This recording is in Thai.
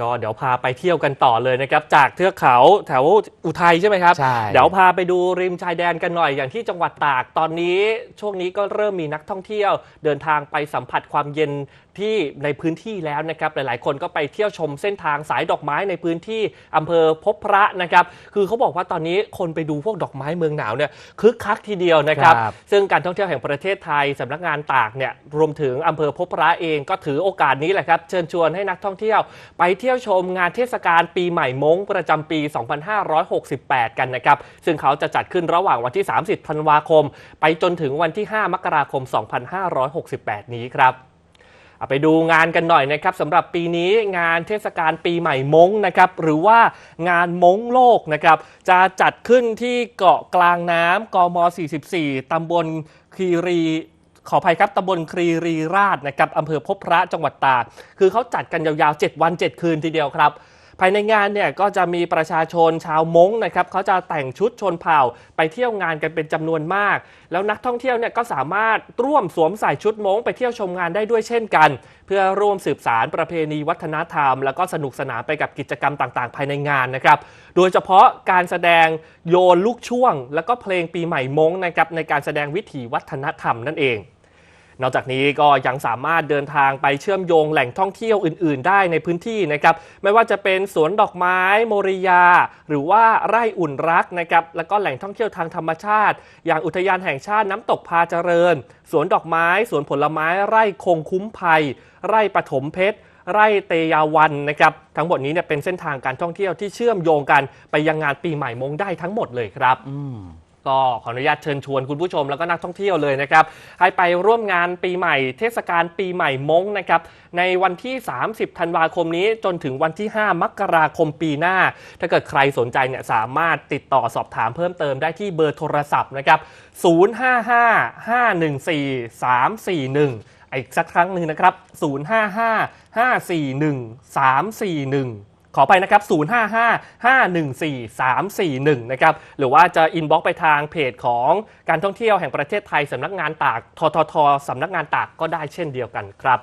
ก็เดี๋ยวพาไปเที่ยวกันต่อเลยนะครับ จากเทือกเขาแถวอุทัยใช่ไหมครับ ใช่ เดี๋ยวพาไปดูริมชายแดนกันหน่อยอย่างที่จังหวัดตากตอนนี้ช่วงนี้ก็เริ่มมีนักท่องเที่ยว เดินทางไปสัมผัสความเย็นที่ในพื้นที่แล้วนะครับ หลายๆ คนก็ไปเที่ยวชมเส้นทางสายดอกไม้ในพื้นที่อำเภอพบพระนะครับ คือเขาบอกว่าตอนนี้คนไปดูพวกดอกไม้เมืองหนาวเนี่ยคึกคักทีเดียวนะครับ ครับ ซึ่งการท่องเที่ยวแห่งประเทศไทยสำนักงานตากเนี่ยรวมถึงอำเภอพบพระเองก็ถือโอกาสนี้แหละครับเชิญชวนให้นักท่องเที่ยวไปเที่ยวชมงานเทศกาลปีใหม่มงประจำปี 2568 กันนะครับ ซึ่งเขาจะจัดขึ้นระหว่างวันที่ 30 ธันวาคม ไปจนถึงวันที่ 5 มกราคม 2568 นี้ครับไปดูงานกันหน่อยนะครับสำหรับปีนี้งานเทศกาลปีใหม่มงนะครับหรือว่างานมงโลกนะครับจะจัดขึ้นที่เกาะกลางน้ำกม 44ตำบลคีรี ขออภัยครับตำบลครีรีราชนะครับอำเภอพบพระจังหวัดตากคือเขาจัดกันยาวๆ 7 วัน 7 คืนทีเดียวครับ ภายในงานเนี่ยก็จะมีประชาชนชาวมงนะครับเขาจะแต่งชุดชนเผ่าไปเที่ยวงานกันเป็นจำนวนมาก แล้วนักท่องเที่ยวเนี่ยก็สามารถร่วมสวมใส่ชุดมงไปเที่ยวชมงานได้ด้วยเช่นกัน เพื่อร่วมสืบสารประเพณีวัฒนธรรม แล้วก็สนุกสนานไปกับกิจกรรมต่างๆ ภายในงานนะครับโดยเฉพาะการแสดงโยนลูกช่วง แล้วก็เพลงปีใหม่มงนะครับในการแสดงวิถีวัฒนธรรมนั่นเอง นอกจากนี้ก็ยังสามารถเดินทางไปเชื่อมโยงแหล่งท่องเที่ยวอื่น ๆ ได้ในพื้นที่นะครับไม่ว่าจะเป็นสวนดอกไม้โมริยา หรือว่าไร่อุ่นรักนะครับแล้วก็แหล่งท่องเที่ยวทางธรรมชาติ อย่างอุทยานแห่งชาติน้ำตกพาเจริญ สวนดอกไม้สวนผลไม้ไร่คงคุ้มภัย ไร่ปฐมเพชรไร่เตยาวันนะครับทั้งหมดนี้เนี่ยเป็นเส้นทางการท่องเที่ยวที่เชื่อมโยงกันไปยังงานปีใหม่มงได้ทั้งหมดเลยครับ ก็ขออนุญาตเชิญชวนคุณผู้ชมแล้วก็นักท่องเที่ยวเลยนะครับ ให้ไปร่วมงานปีใหม่ เทศกาลปีใหม่มงนะครับในวันที่ 30 ธันวาคมนี้จนถึงวันที่ 5 มกราคมปีหน้า ถ้าเกิดใครสนใจเนี่ยสามารถติดต่อสอบถามเพิ่มเติมได้ที่เบอร์โทรศัพท์นะครับ 055-514-341 อีกสักครั้งหนึ่งนะครับ 055-541-341 ขอไปนะครับ 055-514-341 นะครับ หรือว่าจะอินบ็อกไปทางเพจของการท่องเที่ยวแห่งประเทศไทยสำนักงานตาก ทททสำนักงานตากก็ได้เช่นเดียวกันครับ